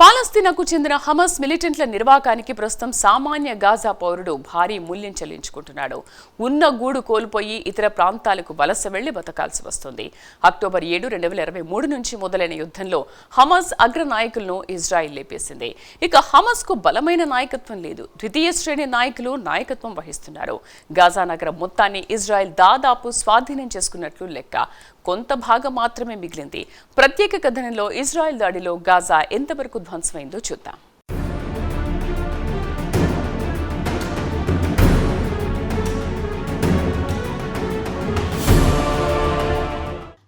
పాలస్తీనాకు చెందిన హమస్ మిలిటెంట్ల నిర్వాకానికి ప్రస్తుతం సామాన్య గాజా పౌరుడు భారీ మూల్యం చెల్లించుకుంటున్నాడు. ఉన్న గూడు కోల్పోయి ఇతర ప్రాంతాలకు వలస వెళ్ళి బతకాల్సి వస్తుంది. అక్టోబర్ ఏడు రెండు వేల ఇరవై మూడు నుంచి మొదలైన యుద్ధంలో హమస్ అగ్ర నాయకులను ఇజ్రాయిల్ లేపేసింది. ఇక హమస్కు బలమైన నాయకత్వం లేదు. ద్వితీయ శ్రేణి నాయకులు నాయకత్వం వహిస్తున్నారు. గాజా నగరం మొత్తాన్ని ఇజ్రాయెల్ దాదాపు స్వాధీనం చేసుకున్నట్లు లెక్క. కొంత భాగం మాత్రమే మిగిలింది. ప్రత్యేక కథనంలో ఇజ్రాయెల్ దాడిలో గాజా ఎంతవరకు ధ్వంసమైందో చూద్దాం.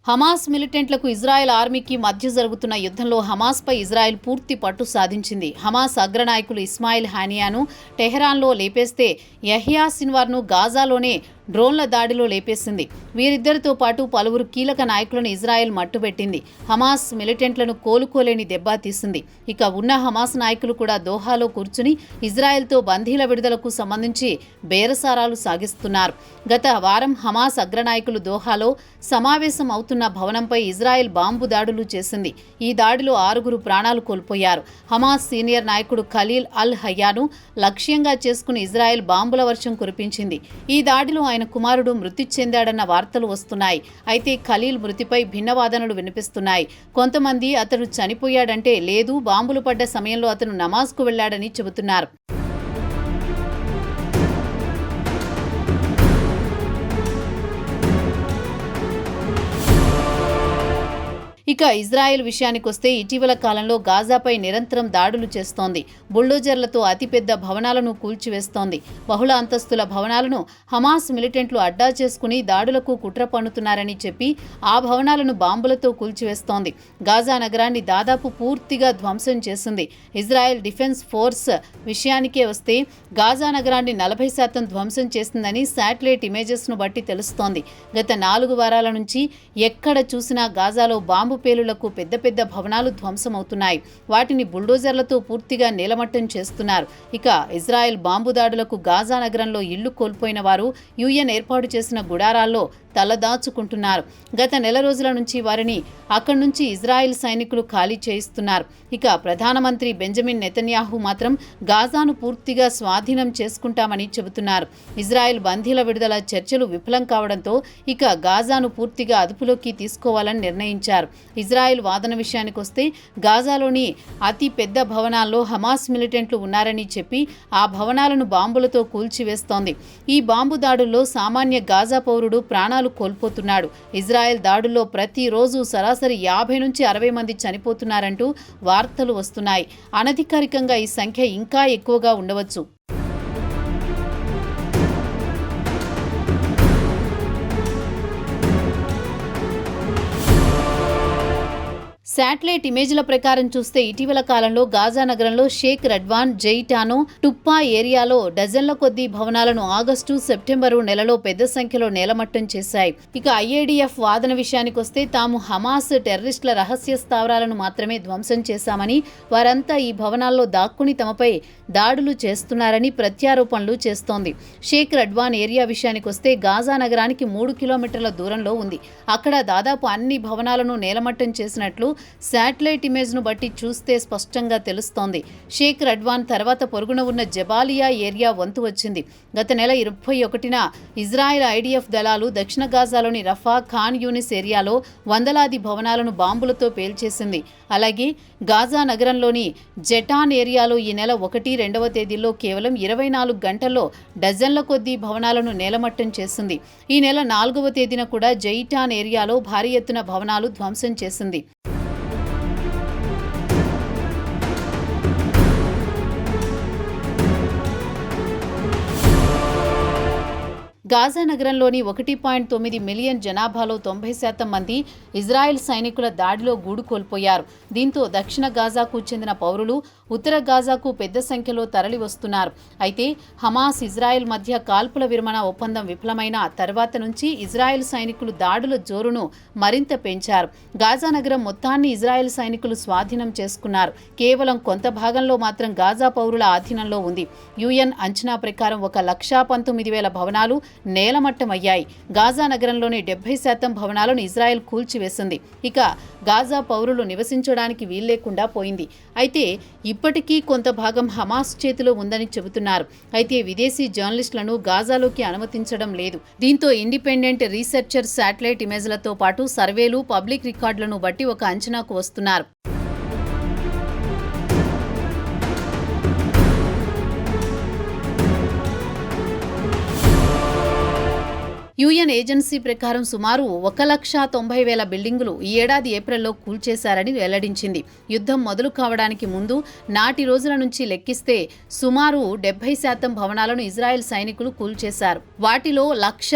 హమాస్ మిలిటెంట్లకు ఇజ్రాయెల్ ఆర్మీకి మధ్య జరుగుతున్న యుద్ధంలో హమాస్పై ఇజ్రాయెల్ పూర్తి పట్టు సాధించింది. హమాస్ అగ్రనాయకులు ఇస్మాయిల్ హానియాను టెహరాన్లో లేపేస్తే యహియా సిన్వార్ను గాజాలోనే డ్రోన్ల దాడిలో లేపేసింది. వీరిద్దరితో పాటు పలువురు కీలక నాయకులను ఇజ్రాయెల్ మట్టుబెట్టింది. హమాస్ మిలిటెంట్లను కోలుకోలేని దెబ్బతీసింది ఇక ఉన్న హమాస్ నాయకులు కూడా దోహాలో కూర్చుని ఇజ్రాయెల్తో బందీల విడుదలకు సంబంధించి బేరసారాలు సాగిస్తున్నారు. గత వారం హమాస్ అగ్రనాయకులు దోహాలో సమావేశం అవుతున్న భవనంపై ఇజ్రాయెల్ బాంబు దాడులు చేసింది. ఈ దాడిలో ఆరుగురు ప్రాణాలు కోల్పోయారు. హమాస్ సీనియర్ నాయకుడు ఖలీల్ అల్ హయ్యాను లక్ష్యంగా చేసుకుని ఇజ్రాయెల్ బాంబుల వర్షం కురిపించింది. ఈ దాడిలో ఆయన కుమారుడు మృతి చెందాడన్న వార్తలు వస్తున్నాయి. అయితే ఖలీల్ మృతిపై భిన్నవాదనలు వినిపిస్తున్నాయి. కొంతమంది అతను చనిపోయాడంటే లేదు బాంబులు పడ్డ సమయంలో అతను నమాజ్కు వెళ్ళాడని చెబుతున్నారు. ఇక ఇజ్రాయెల్ విషయానికొస్తే ఇటీవల కాలంలో గాజాపై నిరంతరం దాడులు చేస్తోంది. బుల్డోజర్లతో అతిపెద్ద భవనాలను కూల్చివేస్తోంది. బహుళ అంతస్తుల భవనాలను హమాస్ మిలిటెంట్లు అడ్డా చేసుకుని దాడులకు కుట్ర పన్నుతున్నారని చెప్పి ఆ భవనాలను బాంబులతో కూల్చివేస్తోంది. గాజా నగరాన్ని దాదాపు పూర్తిగా ధ్వంసం చేసింది. ఇజ్రాయెల్ డిఫెన్స్ ఫోర్స్ విషయానికే వస్తే గాజా నగరాన్ని నలభై శాతం ధ్వంసం చేసిందని శాటిలైట్ ఇమేజెస్ను బట్టి తెలుస్తోంది. గత నాలుగు వారాల నుంచి ఎక్కడ చూసినా గాజాలో బాంబు పేలులకు పెద్ద పెద్ద భవనాలు ధ్వంసమవుతున్నాయి. వాటిని బుల్డోజర్లతో పూర్తిగా నేలమట్టం చేస్తున్నారు. ఇక ఇజ్రాయెల్ బాంబు దాడులకు గాజా నగరంలో ఇళ్ళు కోల్పోయిన వారు యుఎన్ ఏర్పాటు చేసిన గుడారాల్లో తలదాచుకుంటున్నారు. గత నెల రోజుల నుంచి వారిని అక్కడి నుంచి ఇజ్రాయెల్ సైనికులు ఖాళీ చేయిస్తున్నారు. ఇక ప్రధానమంత్రి బెంజమిన్ నెతన్యాహు మాత్రం గాజాను పూర్తిగా స్వాధీనం చేసుకుంటామని చెబుతున్నారు. ఇజ్రాయెల్ బందీల విడుదల చర్చలు విఫలం కావడంతో ఇక గాజాను పూర్తిగా అదుపులోకి తీసుకోవాలని నిర్ణయించారు. ఇజ్రాయెల్ వాదన విషయానికి వస్తే గాజాలోని అతి పెద్ద భవనాల్లో హమాస్ మిలిటెంట్లు ఉన్నారని చెప్పి ఆ భవనాలను బాంబులతో కూల్చివేస్తోంది. ఈ బాంబు దాడుల్లో సామాన్య గాజా పౌరుడు ప్రాణాలు కోల్పోతున్నాడు. ఇజ్రాయెల్ దాడుల్లో ప్రతిరోజు సరాసరి యాభై నుంచి అరవై మంది చనిపోతున్నారంటూ వార్తలు వస్తున్నాయి. అనధికారికంగా ఈ సంఖ్య ఇంకా ఎక్కువగా ఉండవచ్చు. శాటిలైట్ ఇమేజ్ల ప్రకారం చూస్తే ఇటీవల కాలంలో గాజా నగరంలో షేక్ రడ్వాన్ జైటానో టుప్పా ఏరియాలో డజన్ల కొద్దీ భవనాలను ఆగస్టు సెప్టెంబరు నెలలో పెద్ద సంఖ్యలో నేలమట్టం చేశాయి. ఇక ఐఏడిఎఫ్ వాదన విషయానికొస్తే తాము హమాస్ టెర్రరిస్టుల రహస్య స్థావరాలను మాత్రమే ధ్వంసం చేశామని వారంతా ఈ భవనాల్లో దాక్కుని తమపై దాడులు చేస్తున్నారని ప్రత్యారోపణలు చేస్తోంది. షేక్ రడ్వాన్ ఏరియా విషయానికొస్తే గాజా నగరానికి మూడు కిలోమీటర్ల దూరంలో ఉంది. అక్కడ దాదాపు అన్ని భవనాలను నేలమట్టం చేసినట్లు శాటిలైట్ ఇమేజ్ను బట్టి చూస్తే స్పష్టంగా తెలుస్తోంది. షేక్ రడ్వాన్ తర్వాత పొరుగున ఉన్న జబాలియా ఏరియా వంతు వచ్చింది. గత నెల ఇరవై ఒకటిన ఇజ్రాయెల్ ఐడిఎఫ్ దళాలు దక్షిణ గాజాలోని రఫా ఖాన్ యూనిస్ ఏరియాలో వందలాది భవనాలను బాంబులతో పేల్చేసింది. అలాగే గాజా నగరంలోని జెటాన్ ఏరియాలో ఈ నెల ఒకటి రెండవ తేదీల్లో కేవలం ఇరవై నాలుగు గంటల్లో డజన్ల కొద్దీ భవనాలను నేలమట్టం చేసింది. ఈ నెల నాలుగవ తేదీన కూడా జైటాన్ ఏరియాలో భారీ ఎత్తున భవనాలు ధ్వంసం చేసింది. గాజా నగరంలోని ఒకటి పాయింట్ తొమ్మిది మిలియన్ జనాభాలో తొంభై శాతం మంది ఇజ్రాయెల్ సైనికుల దాడిలో గూడు కోల్పోయారు. దీంతో దక్షిణ గాజాకు చెందిన పౌరులు ఉత్తర గాజాకు పెద్ద సంఖ్యలో తరలి వస్తున్నారు అయితే హమాస్ ఇజ్రాయెల్ మధ్య కాల్పుల విరమణ ఒప్పందం విఫలమైన తర్వాత నుంచి ఇజ్రాయెల్ సైనికులు దాడుల జోరును మరింత పెంచారు. గాజా నగరం మొత్తాన్ని ఇజ్రాయెల్ సైనికులు స్వాధీనం చేసుకున్నారు. కేవలం కొంత భాగంలో మాత్రం గాజా పౌరుల ఆధీనంలో ఉంది. యుఎన్ అంచనా ప్రకారం ఒక లక్షా పంతొమ్మిది వేల భవనాలు నేలమట్టమయ్యాయి గాజా నగరంలోని డెబ్బై శాతం భవనాలను ఇజ్రాయెల్ కూల్చివేసింది. ఇక గాజా పౌరులు నివసించడానికి వీల్లేకుండా పోయింది. అయితే ఇప్పటికీ కొంత భాగం హమాస్ చేతిలో ఉందని చెబుతున్నారు. అయితే విదేశీ జర్నలిస్టులను గాజాలోకి అనుమతించడం లేదు. దీంతో ఇండిపెండెంట్ రీసెర్చర్ శాటిలైట్ ఇమేజ్లతో పాటు సర్వేలు పబ్లిక్ రికార్డులను బట్టి ఒక అంచనాకు వస్తున్నారు. యుఎన్ ఏజెన్సీ ప్రకారం సుమారు ఒక లక్ష తొంభై వేల బిల్డింగులు ఈ ఏడాది ఏప్రిల్లో కూల్చేశారని వెల్లడించింది. యుద్ధం మొదలు కావడానికి ముందు నాటి రోజుల నుంచి లెక్కిస్తే సుమారు డెబ్బై శాతం భవనాలను ఇజ్రాయెల్ సైనికులు కూల్చేశారు. వాటిలో లక్ష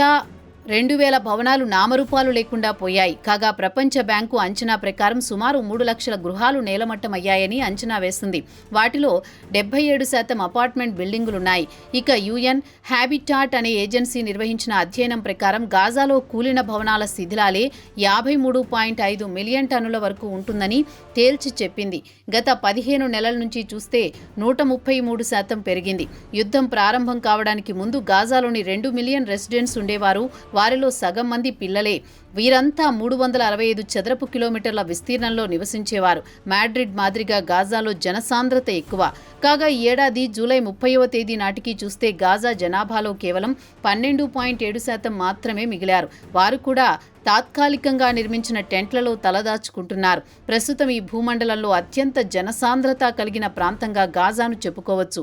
రెండు వేల భవనాలు నామరూపాలు లేకుండా పోయాయి. కాగా ప్రపంచ బ్యాంకు అంచనా ప్రకారం సుమారు మూడు లక్షల గృహాలు నేలమట్టమయ్యాయని అంచనా వేస్తుంది వాటిలో డెబ్బై ఏడు శాతం అపార్ట్మెంట్ బిల్డింగులున్నాయి. ఇక యుఎన్ హ్యాబిటాట్ అనే ఏజెన్సీ నిర్వహించిన అధ్యయనం ప్రకారం గాజాలో కూలిన భవనాల శిథిలాలే యాభై మూడు పాయింట్ ఐదు మిలియన్ టన్నుల వరకు ఉంటుందని తేల్చి చెప్పింది. గత పదిహేను నెలల నుంచి చూస్తే నూట ముప్పై మూడు శాతం పెరిగింది. యుద్ధం ప్రారంభం కావడానికి ముందు గాజాలోని రెండు మిలియన్ రెసిడెంట్స్ ఉండేవారు. వారిలో సగం మంది పిల్లలే. వీరంతా మూడు వందల అరవై ఐదు చదరపు కిలోమీటర్ల విస్తీర్ణంలో నివసించేవారు. మాడ్రిడ్ మాదిరిగా గాజాలో జనసాంద్రత ఎక్కువ. కాగా ఈ ఏడాది జూలై ముప్పైవ తేదీ నాటికి చూస్తే గాజా జనాభాలో కేవలం పన్నెండు పాయింట్ ఏడు శాతం మాత్రమే మిగిలారు. వారు కూడా తాత్కాలికంగా నిర్మించిన టెంట్లలో తలదాచుకుంటున్నారు. ప్రస్తుతం ఈ భూమండలంలో అత్యంత జనసాంద్రత కలిగిన ప్రాంతంగా గాజాను చెప్పుకోవచ్చు.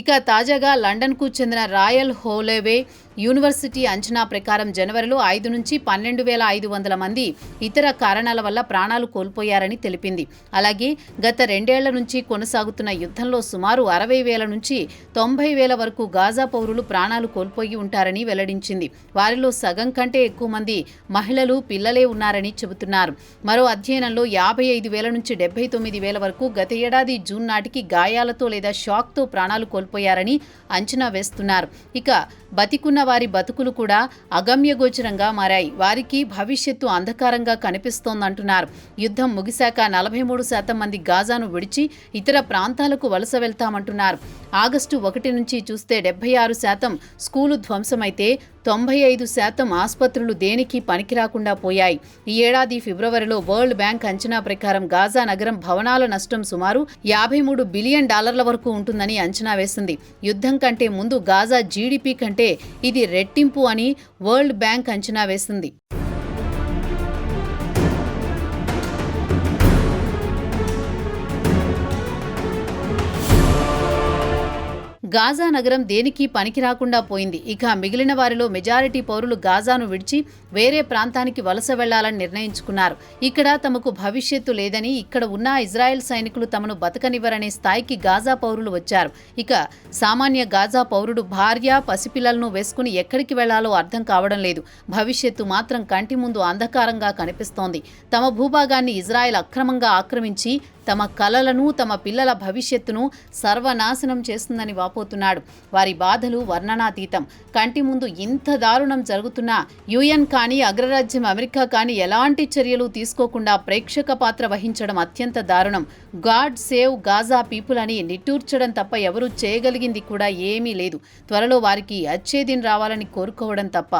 ఇక తాజాగా లండన్కు చెందిన రాయల్ హోలేవే యూనివర్సిటీ అంచనా ప్రకారం జనవరిలో ఐదు నుంచి పన్నెండు వేల ఐదు వందల మంది ఇతర కారణాల వల్ల ప్రాణాలు కోల్పోయారని తెలిపింది. అలాగే గత రెండేళ్ళ నుంచి కొనసాగుతున్న యుద్ధంలో సుమారు అరవై వేల నుంచి తొంభై వేల వరకు గాజా పౌరులు ప్రాణాలు కోల్పోయి ఉంటారని వెల్లడించింది. వారిలో సగం కంటే ఎక్కువ మంది మహిళలు పిల్లలే ఉన్నారని చెబుతున్నారు. మరో అధ్యయనంలో యాభై ఐదు వేల నుంచి డెబ్బై తొమ్మిది వేల వరకు గత ఏడాది జూన్ నాటికి గాయాలతో లేదా షాక్తో ప్రాణాలు కోల్పోయారని అంచనా వేస్తున్నారు. ఇక బతికున్న వారి బతుకులు కూడా అగమ్యగోచరంగా మారాయి. వారికి భవిష్యత్తు అంధకారంగా కనిపిస్తోందంటున్నారు. యుద్ధం ముగిశాక నలభై మూడు శాతం మంది గాజాను విడిచి ఇతర ప్రాంతాలకు వలస వెళ్తామంటున్నారు. ఆగస్టు ఒకటి నుంచి చూస్తే డెబ్బై ఆరు శాతం స్కూలు ధ్వంసమైతే తొంభై ఐదు శాతం ఆసుపత్రులు దేనికి పనికిరాకుండా పోయాయి. ఈ ఏడాది ఫిబ్రవరిలో వరల్డ్ బ్యాంక్ అంచనా ప్రకారం గాజా నగరం భవనాల నష్టం సుమారు యాభై మూడు బిలియన్ డాలర్ల వరకు ఉంటుందని అంచనా వేసింది. యుద్ధం కంటే ముందు గాజా జీడిపి కంటే ఇది రెట్టింపు అని వరల్డ్ బ్యాంక్ అంచనా వేసింది. గాజా నగరం దేనికి పనికి రాకుండా పోయింది. ఇక మిగిలిన వారిలో మెజారిటీ పౌరులు గాజాను విడిచి వేరే ప్రాంతానికి వలస వెళ్ళాలని నిర్ణయించుకున్నారు. ఇక్కడ తమకు భవిష్యత్తు లేదని ఇక్కడ ఉన్న ఇజ్రాయెల్ సైనికులు తమను బతకనివ్వరనే స్థాయికి గాజా పౌరులు వచ్చారు. ఇక సామాన్య గాజా పౌరుడు భార్య పసిపిల్లలను వేసుకుని ఎక్కడికి వెళ్ళాలో అర్థం కావడం లేదు. భవిష్యత్తు మాత్రం కంటి ముందు అంధకారంగా కనిపిస్తోంది. తమ భూభాగాన్ని ఇజ్రాయెల్ అక్రమంగా ఆక్రమించి తమ కలలను తమ పిల్లల భవిష్యత్తును సర్వనాశనం చేస్తుందని వాపోతున్నాడు వారి బాధలు వర్ణనాతీతం. కంటి ముందు ఇంత దారుణం జరుగుతున్నా యుఎన్ కానీ అగ్రరాజ్యం అమెరికా కానీ ఎలాంటి చర్యలు తీసుకోకుండా ప్రేక్షక పాత్ర వహించడం అత్యంత దారుణం. గాడ్ సేవ్ గాజా పీపుల్ అని నిట్టూర్చడం తప్ప ఎవరూ చేయగలిగింది కూడా ఏమీ లేదు. త్వరలో వారికి అచ్చేదిన్ రావాలని కోరుకోవడం తప్ప.